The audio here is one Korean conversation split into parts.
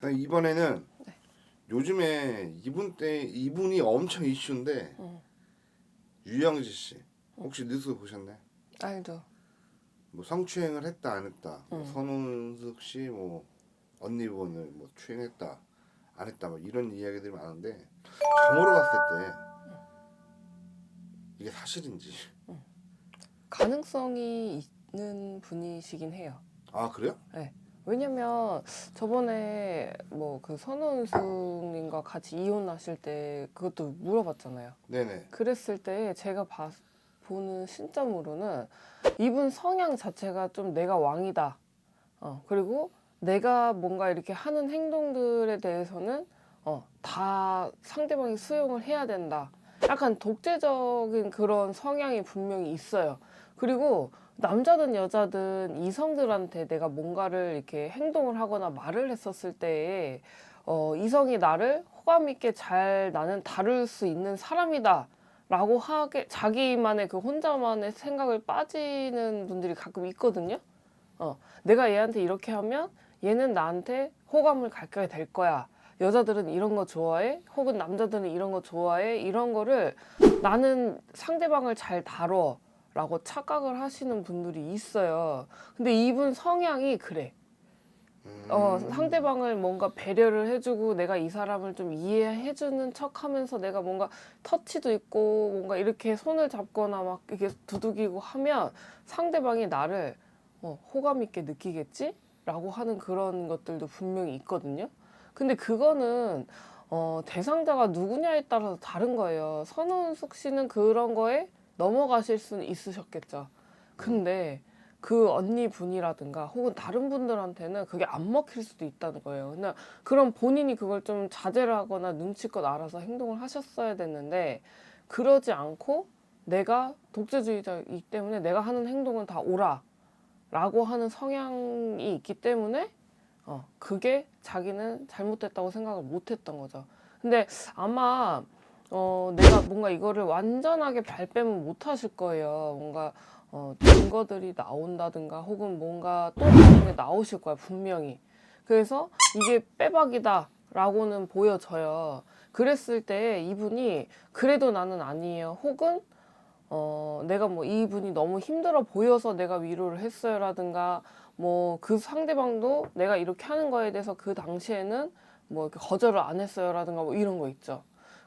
나 이번에는 네. 요즘에 이분 때 이분이 엄청 이슈인데 응. 유영지 씨 혹시 뉴스 보셨나요? 알죠. 뭐 성추행을 했다 안 했다 뭐 응. 선훈숙 씨 뭐 언니 분을 뭐 추행했다 안 했다 뭐 이런 이야기들이 많은데 정으로 봤을 때 이게 사실인지 가능성이 있는 분이시긴 해요. 아 그래요? 왜냐면 저번에 뭐 그 선원숙님과 같이 이혼하실 때 그것도 물어봤잖아요. 네네 그랬을 때 제가 봐, 보는 신점으로는 이분 성향 자체가 좀 내가 왕이다. 어, 그리고 내가 뭔가 이렇게 하는 행동들에 대해서는 어, 다 상대방이 수용을 해야 된다. 약간 독재적인 그런 성향이 분명히 있어요. 그리고 남자든 여자든 이성들한테 내가 뭔가를 이렇게 행동을 하거나 말을 했었을 때에 어, 이성이 나를 호감 있게 잘 나는 다룰 수 있는 사람이다. 라고 하게 자기만의 그 혼자만의 생각을 빠지는 분들이 가끔 있거든요. 어, 내가 얘한테 이렇게 하면 얘는 나한테 호감을 갖게 될 거야. 여자들은 이런 거 좋아해? 혹은 남자들은 이런 거 좋아해? 이런 거를 나는 상대방을 잘 다뤄. 라고 착각을 하시는 분들이 있어요. 근데 이분 성향이 그래. 음, 어, 상대방을 뭔가 배려를 해주고 내가 이 사람을 좀 이해해주는 척 하면서 내가 뭔가 터치도 있고 뭔가 이렇게 손을 잡거나 막 이렇게 두들기고 하면 상대방이 나를 어, 호감 있게 느끼겠지? 라고 하는 그런 것들도 분명히 있거든요. 근데 그거는 어, 대상자가 누구냐에 따라서 다른 거예요. 선훈숙 씨는 그런 거에 넘어가실 수는 있으셨겠죠. 근데 그 언니 분이라든가 혹은 다른 분들한테는 그게 안 먹힐 수도 있다는 거예요. 그냥 그럼 본인이 그걸 좀 자제를 하거나 눈치껏 알아서 행동을 하셨어야 됐는데 그러지 않고 내가 독재주의자이기 때문에 내가 하는 행동은 다 옳아라고 하는 성향이 있기 때문에 어, 그게 자기는 잘못됐다고 생각을 못 했던 거죠. 근데 아마 어, 내가 뭔가 이거를 완전하게 발뺌은 못 하실 거예요. 뭔가 어, 증거들이 나온다든가 혹은 뭔가 또 다른 게 나오실 거야 분명히. 그래서 이게 빼박이다 라고는 보여져요. 그랬을 때 이분이 그래도 나는 아니에요. 혹은 어, 내가 뭐 이분이 너무 힘들어 보여서 내가 위로를 했어요라든가 뭐 그 상대방도 내가 이렇게 하는 거에 대해서 그 당시에는 뭐 이렇게 거절을 안 했어요라든가 뭐 이런 거 있죠.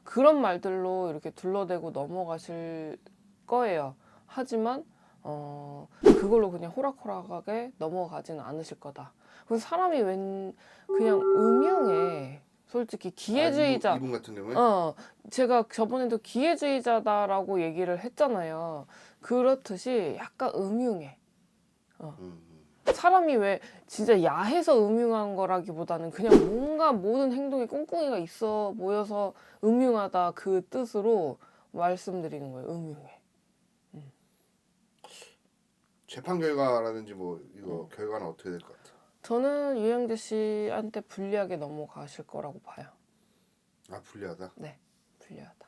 그런 말들로 이렇게 둘러대고 넘어가실 거예요. 하지만 어, 그걸로 그냥 호락호락하게 넘어가지는 않으실 거다. 그래서 사람이 웬 그냥 음흉해. 솔직히 기회주의자. 아, 이분, 같은 경우에 어, 제가 저번에도 기회주의자다라고 얘기를 했잖아요. 그렇듯이 약간 음흉해. 음, 음. 사람이 왜 진짜 야해서 음흉한 거라기보다는 그냥 뭔가 모든 행동에 꿍꿍이가 있어 보여서 음흉하다 그 뜻으로 말씀드리는 거예요. 음흉해. 재판 결과라든지 뭐 이거 음. 결과는 어떻게 될 것 같아? 저는 유영재 씨한테 불리하게 넘어가실 거라고 봐요. 아 불리하다. 네, 불리하다.